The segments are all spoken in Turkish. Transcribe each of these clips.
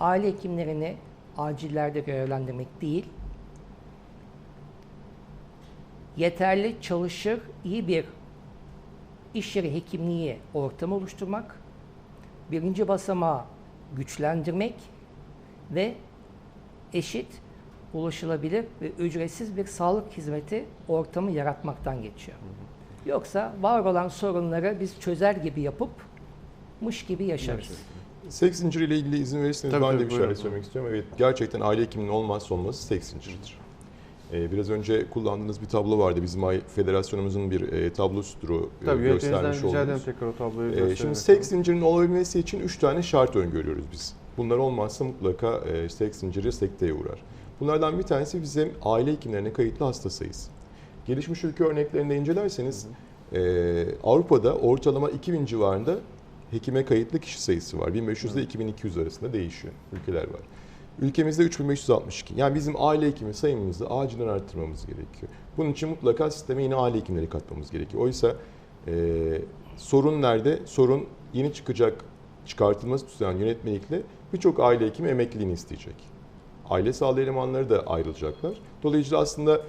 aile hekimlerini acillerde görevlendirmek değil, yeterli çalışır, iyi bir iş yeri hekimliği ortamı oluşturmak, birinci basamağı güçlendirmek ve eşit, ulaşılabilir ve ücretsiz bir sağlık hizmeti ortamı yaratmaktan geçiyor. Yoksa var olan sorunları biz çözer gibi yapıp mış gibi yaşarız. Seks zinciri ile ilgili izin verirseniz Tabii, ben tabii, de bir buyurun. şeyler söylemek istiyorum. Evet gerçekten aile hekiminin olmazsa olmazı seks zinciridir. Ee, biraz önce kullandığınız bir tablo vardı. Bizim federasyonumuzun bir e, tablosudur e, Tabii göstermiş olduğunuz. tekrar o tabloyu Ee, göstermek. şimdi seks zincirinin olabilmesi için 3 tane şart öngörüyoruz biz. Bunlar olmazsa mutlaka e, seks zinciri sekteye uğrar. Bunlardan bir tanesi bizim aile hekimlerine kayıtlı hasta sayısı. Gelişmiş ülke örneklerinde incelerseniz e, Avrupa'da ortalama 2000 civarında hekime kayıtlı kişi sayısı var. 1500 ile 2200 arasında değişiyor ülkeler var. Ülkemizde 3562. Yani bizim aile hekimi sayımızı acilen arttırmamız gerekiyor. Bunun için mutlaka sisteme yine aile hekimleri katmamız gerekiyor. Oysa e, sorun nerede? Sorun yeni çıkacak çıkartılması düzenli yönetmelikle birçok aile hekimi emekliliğini isteyecek. Aile sağlığı elemanları da ayrılacaklar. Dolayısıyla aslında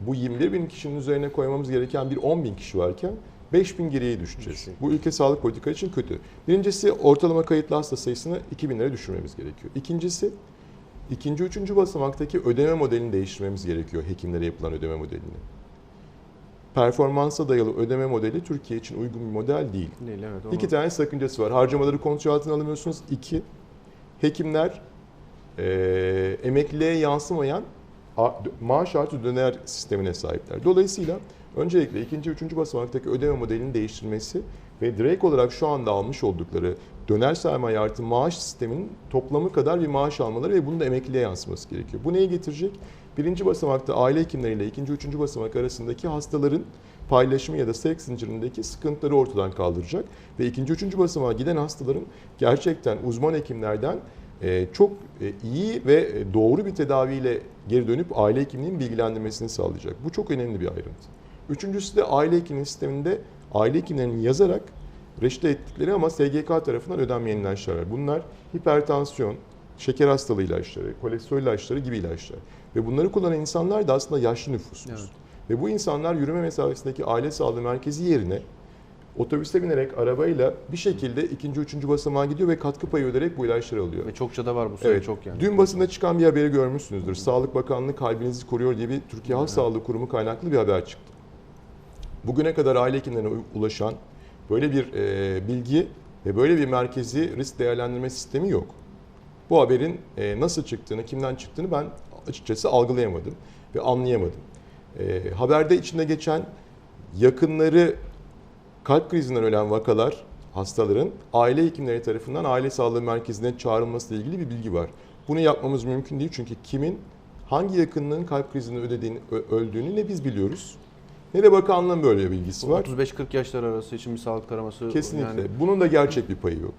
bu 21 bin kişinin üzerine koymamız gereken bir 10 bin kişi varken 5 bin geriye düşeceğiz. Bu ülke sağlık politikaları için kötü. Birincisi ortalama kayıtlı hasta sayısını 2000'lere düşürmemiz gerekiyor. İkincisi ikinci, üçüncü basamaktaki ödeme modelini değiştirmemiz gerekiyor hekimlere yapılan ödeme modelini. Performansa dayalı ödeme modeli Türkiye için uygun bir model değil. Değil evet. Onu... İki tane sakıncası var. Harcamaları kontrol altına alamıyorsunuz. İki, hekimler eee emekliliğe yansımayan maaş artı döner sistemine sahipler. Dolayısıyla öncelikle ikinci, üçüncü basamaktaki ödeme modelinin değiştirilmesi ve direkt olarak şu anda almış oldukları döner sermaye artı maaş sisteminin toplamı kadar bir maaş almaları ve bunun da emekliliğe yansıması gerekiyor. Bu neyi getirecek? Birinci basamakta aile hekimleriyle ikinci, üçüncü basamak arasındaki hastaların paylaşımı ya da seks zincirindeki sıkıntıları ortadan kaldıracak ve ikinci, üçüncü basamağa giden hastaların gerçekten uzman hekimlerden çok e, iyi ve doğru bir tedaviyle geri dönüp aile hekimliğinin bilgilendirmesini sağlayacak. Bu çok önemli bir ayrıntı. Üçüncüsü de aile hekimliği sisteminde aile hekimlerinin yazarak reçete ettikleri ama SGK tarafından ödenmeyen ilaçlar var. Bunlar hipertansiyon, şeker hastalığı ilaçları, kolesterol ilaçları gibi ilaçlar. Ve bunları kullanan insanlar da aslında yaşlı nüfusumuz. Evet. Ve bu insanlar yürüme mesafesindeki aile sağlığı merkezi yerine otobüse binerek arabayla bir şekilde ikinci, üçüncü basamağa gidiyor ve katkı payı öderek bu ilaçları alıyor. Ve çokça da var bu sayı Evet. çok yani. Dün basında çıkan bir haberi görmüşsünüzdür. Sağlık Bakanlığı kalbinizi koruyor diye bir Türkiye Halk Sağlığı Kurumu kaynaklı bir haber çıktı. Bugüne kadar aile hekimlerine ulaşan böyle bir e, bilgi ve böyle bir merkezi risk değerlendirme sistemi yok. Bu haberin e, nasıl çıktığını, kimden çıktığını ben açıkçası algılayamadım ve anlayamadım. E, haberde içinde geçen yakınları kalp krizinden ölen vakalar, hastaların aile hekimleri tarafından aile sağlığı merkezine çağrılması ile ilgili bir bilgi var. Bunu yapmamız mümkün değil çünkü kimin hangi yakınının kalp krizinden ödediğini, öldüğünü ne biz biliyoruz ne de bakanlığın böyle bir bilgisi var. 35-40 yaşlar arası için bir sağlık taraması. Kesinlikle. Yani, Bunun da gerçek bir payı yok.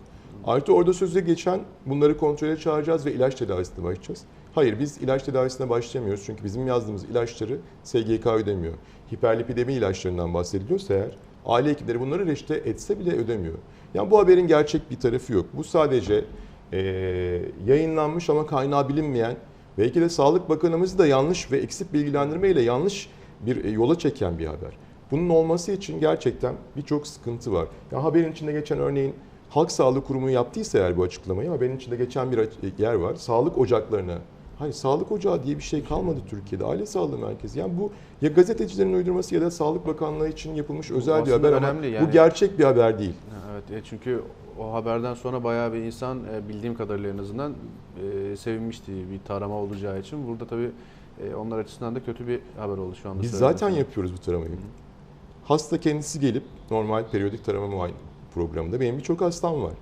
Artı orada sözde geçen bunları kontrole çağıracağız ve ilaç tedavisine başlayacağız. Hayır biz ilaç tedavisine başlamıyoruz çünkü bizim yazdığımız ilaçları SGK ödemiyor. Hiperlipidemi ilaçlarından bahsediliyorsa eğer aile hekimleri bunları reçete etse bile ödemiyor. Yani bu haberin gerçek bir tarafı yok. Bu sadece eee, yayınlanmış ama kaynağı bilinmeyen belki de Sağlık Bakanımızı da yanlış ve eksik bilgilendirmeyle yanlış bir e, yola çeken bir haber. Bunun olması için gerçekten birçok sıkıntı var. Ya haberin içinde geçen örneğin Halk Sağlığı Kurumu yaptıysa eğer bu açıklamayı haberin içinde geçen bir aç- yer var. Sağlık ocaklarına. Hayır sağlık ocağı diye bir şey kalmadı Türkiye'de. Aile sağlığı merkezi. Yani bu ya gazetecilerin uydurması ya da Sağlık Bakanlığı için yapılmış özel bir haber ama önemli bu yani. gerçek bir haber değil. Evet e, çünkü o haberden sonra bayağı bir insan e, bildiğim kadarıyla en azından e, sevinmişti bir tarama olacağı için. Burada tabii onlar açısından da kötü bir haber oldu şu anda. Biz zaten gibi. yapıyoruz bu taramayı. Hasta kendisi gelip normal periyodik tarama muayene programında benim birçok hastam var.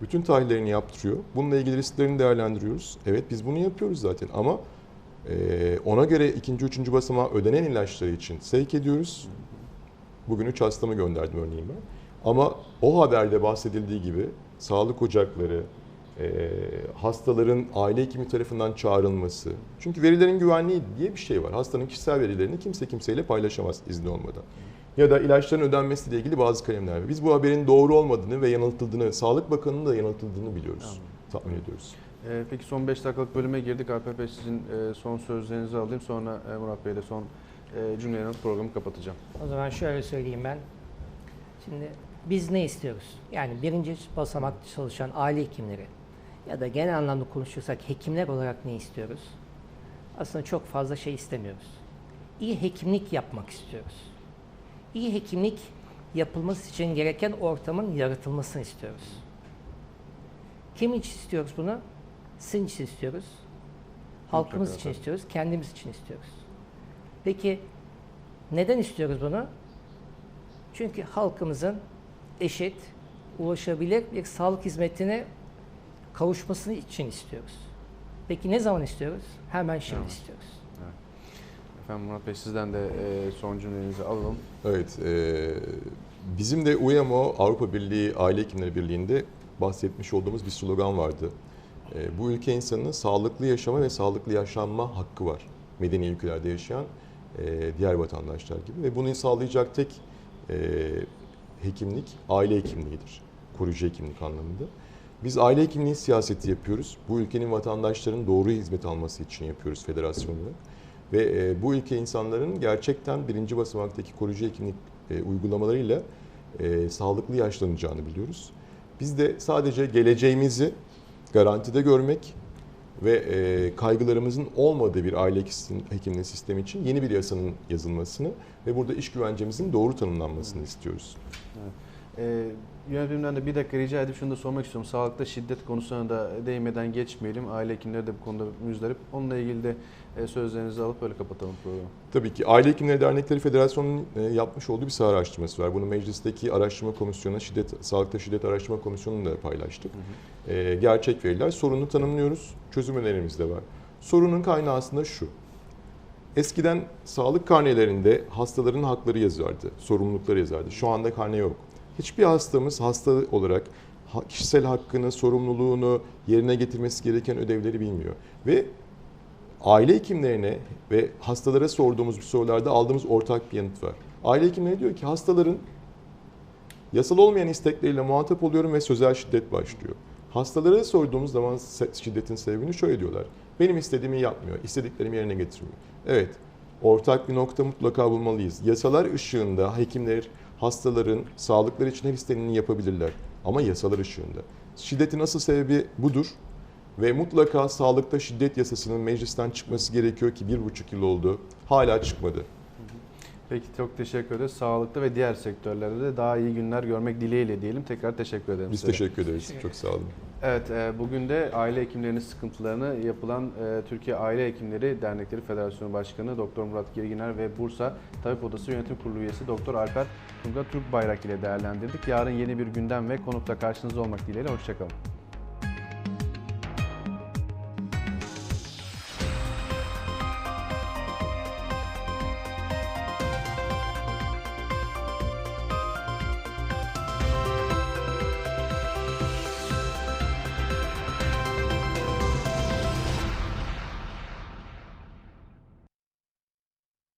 Bütün tahlillerini yaptırıyor. Bununla ilgili risklerini değerlendiriyoruz. Evet biz bunu yapıyoruz zaten ama e, ona göre ikinci, üçüncü basamağa ödenen ilaçları için sevk ediyoruz. Bugün 3 hastamı gönderdim örneğin ben. Ama o haberde bahsedildiği gibi sağlık ocakları, hastaların aile hekimi tarafından çağrılması. Çünkü verilerin güvenliği diye bir şey var. Hastanın kişisel verilerini kimse kimseyle paylaşamaz izni olmadan. Ya da ilaçların ödenmesiyle ilgili bazı kalemler var. Biz bu haberin doğru olmadığını ve yanıltıldığını, Sağlık Bakanı'nın da yanıltıldığını biliyoruz, tahmin ediyoruz. Ee, peki son 5 dakikalık bölüme girdik. Alper Bey sizin e, son sözlerinizi alayım. Sonra e, Murat Bey ile son e, cümleyle programı kapatacağım. O zaman şöyle söyleyeyim ben. Şimdi biz ne istiyoruz? Yani birinci basamak çalışan aile hekimleri ya da genel anlamda konuşursak hekimler olarak ne istiyoruz? Aslında çok fazla şey istemiyoruz. İyi hekimlik yapmak istiyoruz. İyi hekimlik yapılması için gereken ortamın yaratılmasını istiyoruz. Kim için istiyoruz bunu? Sizin için istiyoruz. Halkımız için istiyoruz, kendimiz için istiyoruz. Peki neden istiyoruz bunu? Çünkü halkımızın eşit, ulaşabilir bir sağlık hizmetine kavuşmasını için istiyoruz. Peki ne zaman istiyoruz? Hemen şimdi Evet. istiyoruz. Efendim Murat Bey sizden de e, son cümlenizi alalım. Evet, e, bizim de UEMO Avrupa Birliği Aile Hekimleri Birliği'nde bahsetmiş olduğumuz bir slogan vardı. E, bu ülke insanının sağlıklı yaşama ve sağlıklı yaşanma hakkı var. Medeni ülkelerde yaşayan e, diğer vatandaşlar gibi. Ve bunu sağlayacak tek e, hekimlik aile hekimliğidir. Koruyucu hekimlik anlamında. Biz aile hekimliği siyaseti yapıyoruz. Bu ülkenin vatandaşların doğru hizmet alması için yapıyoruz federasyon. Ve e, bu ülke insanların gerçekten birinci basamaktaki koruyucu hekimlik e, uygulamalarıyla e, sağlıklı yaşlanacağını biliyoruz. Biz de sadece geleceğimizi garantide görmek ve e, kaygılarımızın olmadığı bir aile hekim- hekimliği sistemi için yeni bir yasanın yazılmasını ve burada iş güvencemizin doğru tanımlanmasını istiyoruz. E, yönetimden de bir dakika rica edip şunu da sormak istiyorum. Sağlıkta şiddet konusuna da değinmeden geçmeyelim. Aile hekimleri de bu konuda müzdarip. Onunla ilgili de e, sözlerinizi alıp böyle kapatalım programı. Tabii ki Aile Hekimleri Dernekleri Federasyonu'nun e, yapmış olduğu bir saha araştırması var. Bunu meclisteki araştırma komisyonu, şiddet, sağlıkta şiddet araştırma komisyonunda da paylaştık. E, gerçek veriler, sorunu tanımlıyoruz, çözüm önerimiz de var. Sorunun kaynağı aslında şu. Eskiden sağlık karnelerinde hastaların hakları yazardı, sorumlulukları yazardı. Şu anda karne yok. Hiçbir hastamız hasta olarak kişisel hakkını, sorumluluğunu yerine getirmesi gereken ödevleri bilmiyor. Ve aile hekimlerine ve hastalara sorduğumuz bir sorularda aldığımız ortak bir yanıt var. Aile hekimleri diyor ki hastaların yasal olmayan istekleriyle muhatap oluyorum ve sözel şiddet başlıyor. Hastalara sorduğumuz zaman şiddetin sebebini şöyle diyorlar. Benim istediğimi yapmıyor, istediklerimi yerine getirmiyor. Evet, ortak bir nokta mutlaka bulmalıyız. Yasalar ışığında hekimler hastaların sağlıkları için her istenileni yapabilirler. Ama yasalar ışığında. Şiddetin asıl sebebi budur. Ve mutlaka sağlıkta şiddet yasasının meclisten çıkması gerekiyor ki bir buçuk yıl oldu. Hala çıkmadı. Peki çok teşekkür ederiz. Sağlıkta ve diğer sektörlerde de daha iyi günler görmek dileğiyle diyelim. Tekrar teşekkür ederim Biz size. teşekkür ederiz. Teşekkür Çok sağ olun. Evet, e, bugün de aile hekimlerinin sıkıntılarını yapılan e, Türkiye Aile Hekimleri Dernekleri Federasyonu Başkanı Doktor Murat Girginer ve Bursa Tabip Odası Yönetim Kurulu üyesi Doktor Alper Tunga Türk Bayrak ile değerlendirdik. Yarın yeni bir gündem ve konukla karşınızda olmak dileğiyle. Hoşçakalın.